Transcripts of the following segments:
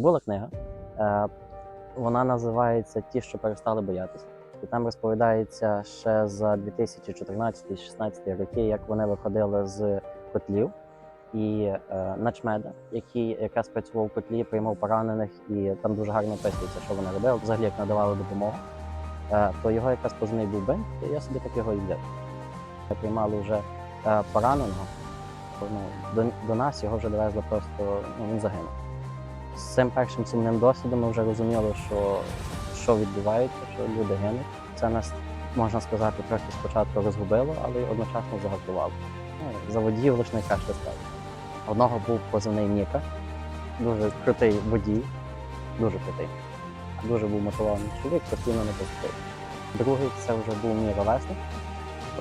Була книга. Е, Вона називається Ті, що перестали боятися. І там розповідається ще за 2014-16 роки, як вони виходили з котлів. І е, начмеда, який якраз працював в котлі, приймав поранених, і там дуже гарно описується, що вони робили, взагалі як надавали допомогу. Е, то його якраз позивний був Бен, і я собі так його і взяв. Приймали вже е, пораненого. Ну, до, до нас його вже довезли просто, ну, він загинув. З цим першим сумним досвідом ми вже розуміли, що, що відбувається, що люди гинуть. Це нас, можна сказати, трохи спочатку розгубило, але й одночасно загартувало. Ну, за водіїв лише найкраще стало. Одного був позивний Ніка, дуже крутий водій, дуже крутий. Дуже був мотивований чоловік, постійно не позитив. Другий це вже був мій ровесник.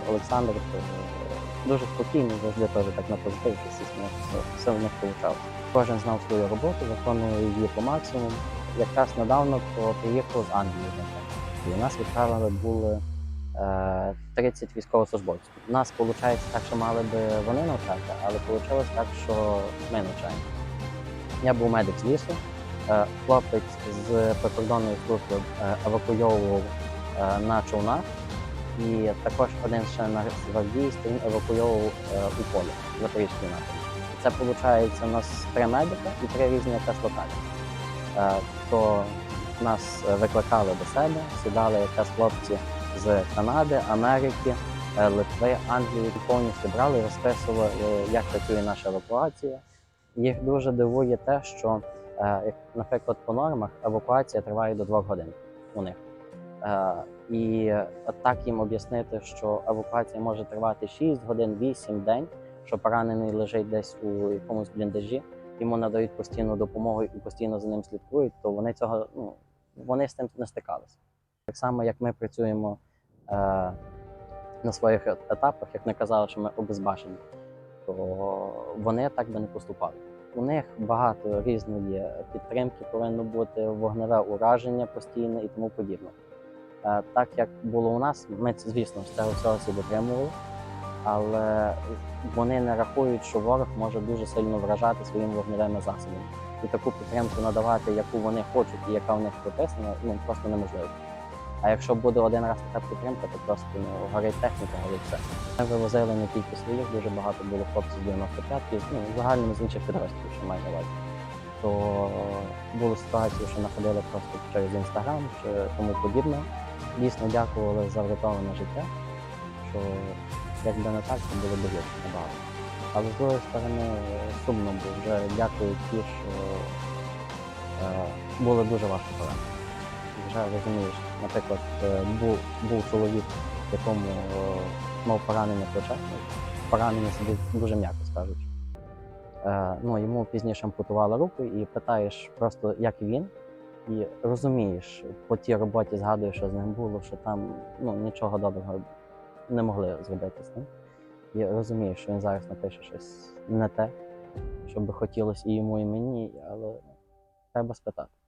Олександр е, дуже спокійний, завжди теж так на позитиві, сміялися, все в них вийшло. Кожен знав свою роботу, виконував її по максимуму. Якраз недавно приїхав з Англії. І у нас відправили були е, 30 військовослужбовців. У нас виходить так, що мали би вони навчати, але вийшло так, що ми навчаємо. Я був медик з лісу, е, хлопець з прикордонної служби е, евакуйовував е, на човнах, і також один ще на гвардійській він евакуйовував е, у полі Запорізький напрямок. Це виходить у нас три медика і три різні якраз локації. Е, то нас е, викликали до себе, сідали якраз хлопці з Канади, Америки, Литви, Англії і повністю брали розписували, як працює наша евакуація. Їх дуже дивує те, що, наприклад, по нормах евакуація триває до двох годин у них. Е, І от так їм об'яснити, що евакуація може тривати 6 годин, 8 день, що поранений лежить десь у якомусь бліндажі, йому надають постійну допомогу і постійно за ним слідкують, то вони цього ну, вони з цим не стикалися. Так само, як ми працюємо е, на своїх е- етапах, як не казали, що ми обезбашені, то вони так би не поступали. У них багато різної підтримки повинно бути, вогневе ураження постійне і тому подібне. Е, Так як було у нас, ми це, звісно, цього всі дотримували, але вони не рахують, що ворог може дуже сильно вражати своїми вогневими засобами. І таку підтримку надавати, яку вони хочуть і яка в них прописана, ну просто неможливо. А якщо буде один раз така підтримка, то просто ну, горить техніка, горить все. Ми вивозили не тільки своїх, дуже багато було хлопців з 95-ки, ну, загальному з інших підрозділів, що має увазі. То були ситуації, що находили просто через інстаграм чи тому подібне. Дійсно дякували за врятоване життя, що якби не так, то було б набагато. Але з другої сторони сумно, бо вже дякую ті, що е, були дуже важко поранені. Вже розумієш, наприклад, е, був, був чоловік, якому е, мав поранення плеча, поранення собі дуже м'яко скажуть. Е, ну, йому пізніше ампутували руку і питаєш просто, як він, і розумієш, по тій роботі згадуєш, що з ним було, що там ну, нічого доброго не могли зробити з ним. І розумієш, що він зараз напише щось не те, що би хотілося і йому, і мені, але треба спитати.